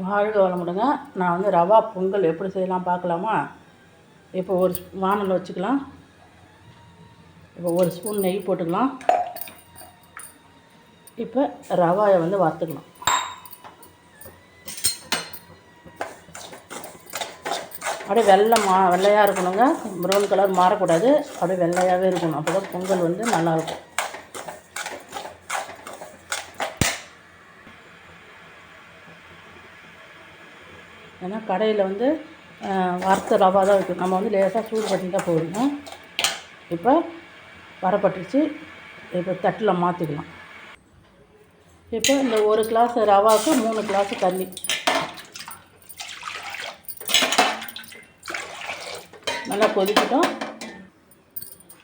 வாழ்க வளமுடுங்க. நான் வந்து ரவா பொங்கல் எப்படி செய்யலாம் பார்க்கலாமா? இப்போ ஒரு ஸ்- வானல் வச்சுக்கலாம். இப்போ ஒரு ஸ்பூன் நெய் போட்டுக்கலாம். இப்போ ரவாயை வந்து வறுத்துக்கலாம். அப்படியே வெள்ளை மா வெள்ளையாக இருக்கணுங்க. ப்ரௌன் கலர் மாறக்கூடாது. அப்படியே வெள்ளையாகவே இருக்கணும். அப்போ தான் பொங்கல் வந்து நல்லாயிருக்கும் ஏன்னா கடையில் வந்து வறுத்த ரவா தான் வைக்கணும் நம்ம வந்து லேசாக சூடு தண்ணி தான் போடணும் இப்போ வரப்பட்டுருச்சு. இப்போ தட்டில் மாற்றிக்கலாம் இப்போ இந்த ஒரு கிளாஸ் ரவாவுக்கு மூணு கிளாஸ் தண்ணி நல்லா கொதிக்கட்டும்.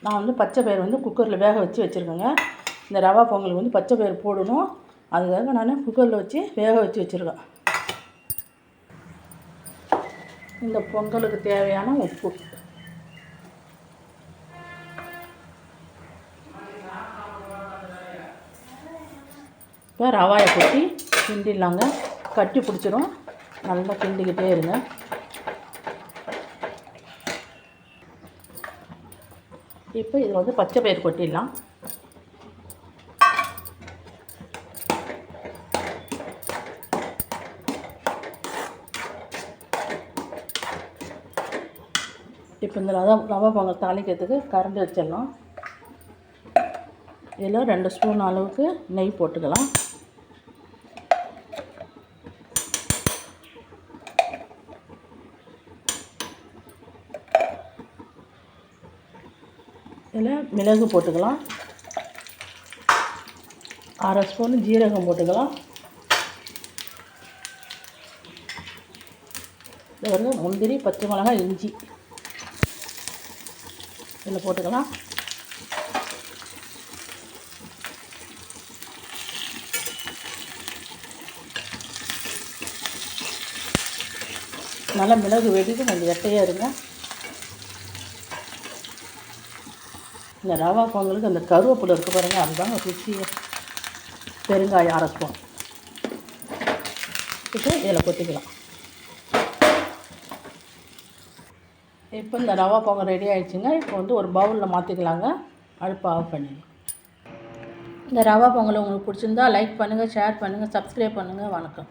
நான் வந்து பச்சை பயிர் வந்து குக்கரில் வேக வச்சு வச்சுருக்கேங்க. இந்த ரவா பொங்கலுக்கு வந்து பச்சை பயிர் போடணும். அதுக்காக நான் குக்கரில் வச்சு வேக வச்சு வச்சுருக்கேன். இந்த பொங்கலுக்கு தேவையான உப்பு. இப்போ ரவாயை கொட்டி கிண்டிடலாங்க. கட்டி பிடிச்சிரும். நல்லா கிண்டிக்கிட்டே இருங்க. இப்போ இதில் வந்து பச்சை பயிர் கொட்டிடலாம். இப்போ இந்த ரவா ரவா பொங்கல் தாளிக்கிறதுக்கு கரண்டி வச்சிடலாம். இதில் ரெண்டு ஸ்பூன் அளவுக்கு நெய் போட்டுக்கலாம். இதில் மிளகு போட்டுக்கலாம். அரை ஸ்பூன் ஜீரகம் போட்டுக்கலாம். இது வந்து முந்திரி பச்சை மிளகாய் இஞ்சி. இதில் போட்டுக்கலாம். நல்லா மிளகு வெடிக்கு கொஞ்சம் வெட்டையாக இருங்க. இந்த ரவா பொங்கலுக்கு அந்த கருவேப்பிலை இருக்க பாருங்க அதுதாங்க ருசி. பெருங்காயம் அரை இப்போ இதில் கொட்டிக்கலாம். இப்போ இந்த ரவா பொங்கல் ரெடி ஆகிடுச்சுங்க இப்போ வந்து ஒரு பவுலில் மாற்றிக்கலாங்க அடுப்பு ஆஃப் பண்ணிடலாம். இந்த ரவா பொங்கல் உங்களுக்கு பிடிச்சிருந்தா லைக் பண்ணுங்கள் ஷேர் பண்ணுங்கள் சப்ஸ்கிரைப் பண்ணுங்கள் வணக்கம்.